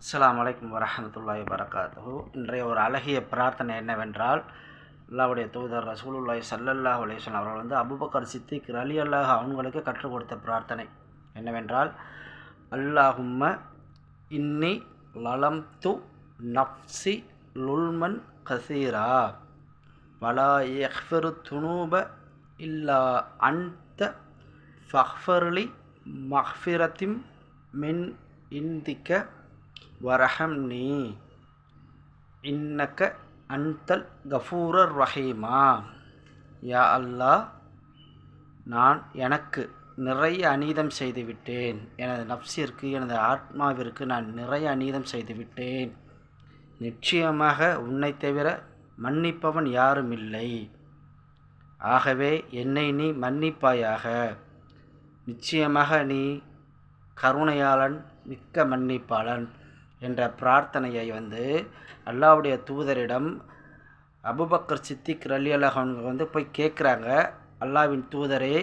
அஸ்லாம் வலைக்கம் வரமத்துல்லாஹி வரகாத்துஹு இன்றைய ஒரு அழகிய பிரார்த்தனை என்னவென்றால் அல்லாவுடைய தூதர் ரசூலுல்லாய் சல்லல்லாஹ் அலேஸ்வன் அவர்கள் வந்து அபுபக்கர் சித்திக் அலி அல்லாஹ் அவங்களுக்கு கற்றுக் கொடுத்த பிரார்த்தனை என்னவென்றால் அல்லாஹும்ம இன்னி லலம் து நஃப்சி லுல்மன் கசீரா. வலா யக்ஃபிரு துனூப இல்லா அன்த ஃபஹ்ஃபர்லி மஹ்ஃபிரத்திம் மின் இந்திக்க வரஹம்னி. இன்னக்க அன்தல் கஃபூரர் ரஹீமா. யா அல்லாஹ் நான் எனக்கு நிறைய அநீதம் செய்துவிட்டேன். எனது நப்சிற்கு எனது ஆத்மாவிற்கு நான் நிறைய அநீதம் செய்துவிட்டேன். நிச்சயமாக உன்னை தவிர மன்னிப்பவன் யாரும் இல்லை. ஆகவே என்னை நீ மன்னிப்பாயாக. நிச்சயமாக நீ கருணையாளன் மிக்க மன்னிப்பாளன். என்ற பிரார்த்தனையை வந்து அல்லாவுடைய தூதரிடம் அபுபக்கர் சித்திக் ரலி அல்லாஹ் வந்து போய் கேட்குறாங்க. அல்லாவின் தூதரே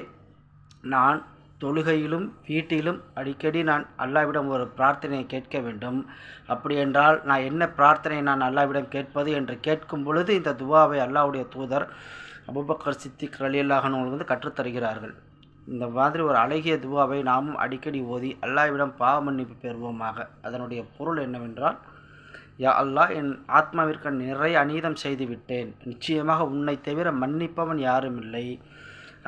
நான் தொழுகையிலும் வீட்டிலும் அடிக்கடி நான் அல்லாவிடம் ஒரு பிரார்த்தனையை கேட்க வேண்டும். அப்படி என்றால் நான் என்ன பிரார்த்தனை நான் அல்லாவிடம் கேட்பது என்று கேட்கும் பொழுது இந்த துவாவை அல்லாவுடைய தூதர் அபுபக்கர் சித்திக் ரலி அல்லாஹன் வந்து கற்றுத்தருகிறார்கள். இந்த மாதிரி ஒரு அழகிய துவாவை நாமும் அடிக்கடி ஓதி அல்லாவிடம் பாவ மன்னிப்பு பெறுவோமாக. அதனுடைய பொருள் என்னவென்றால் யா அல்லாஹ் என் ஆத்மாவிற்கு நிறைய அநீதம் செய்து விட்டேன் நிச்சயமாக உன்னை தவிர மன்னிப்பவன் யாரும் இல்லை.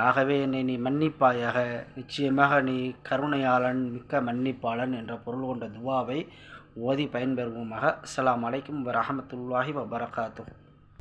ஆகவே என்னை நீ மன்னிப்பாயாக. நிச்சயமாக நீ கருணையாளன் மிக்க மன்னிப்பாளன் என்ற பொருள் கொண்ட துவாவை ஓதி பயன்பெறுவோமாக. அஸ்லாம் அலைக்கும் வரஹமத்துல்லாஹி வபரகாத்துஹு.